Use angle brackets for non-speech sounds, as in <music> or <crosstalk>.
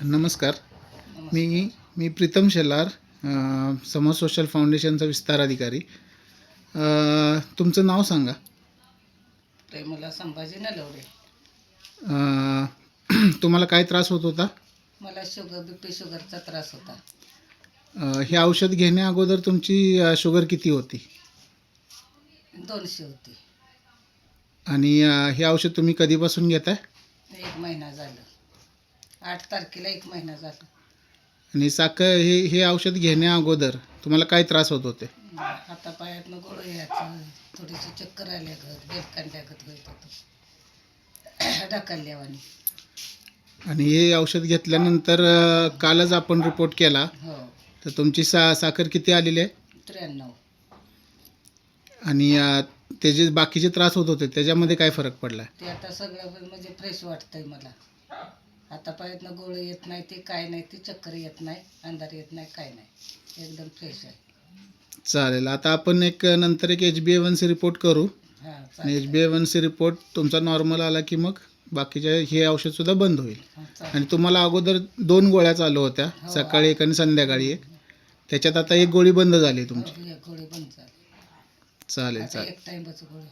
नमस्कार. मी मी प्रीतम शेलार समर सोशल फाउंडेशनचा विस्तार अधिकारी. तुमचं नाव सांगा. प्रेमला संभाजी नलवडे. <clears throat> तुम्हाला काय त्रास होत होता? मला शुगर बी पी शुगरचा त्रास होता. हे औषध घेण्या अगोदर तुमची शुगर किती होती? दोनशे होती. आणि हे औषध तुम्ही कधीपासून घेताय? एक महिना झाला. आठ तारखेला एक महिना झाला. आणि साखर हे हे औषध घेण्या अगोदर तुम्हाला काय त्रास होत होते? हातापायातनं गोळ यायचं थोडीशी चक्कर आल्यागत बेलकांड्यागत होत होतं <clears throat> ढकलल्यावानी आणि हे औषध घेतल्यानंतर अ, कालच आपण रिपोर्ट केला. हो. तर तुमची सा साखर किती आलेली आहे? त्र्याण्णव. आणि अ, ते जे बाकीचे त्रास होत होते त्याच्यामध्ये काय फरक पडला? ते आता सगळं म्हणजे फ्रेश वाटतंय मला. हातापायातनं गोळ येत नाही ते काय नाही ती चक्कर येत नाही अंधार येत नाही काय नाही. एकदम फ्रेश आहे. चालेल. आता आपण एक नंतर एक H B A one C report करू. हां आणि H B A one C report तुमचा नॉर्मल आला की मग बाकीचे हे औषधसुद्धा बंद होईल. हां आणि तुम्हाला अगोदर दोन गोळ्या चालू होत्या हो. सकाळी एक आणि संध्याकाळी एक. त्याच्यात आता एक गोळी बंद झाली तुमची. हो, गोळी बंद झाली. चालेल चालेल. एक टाइमच गोळी.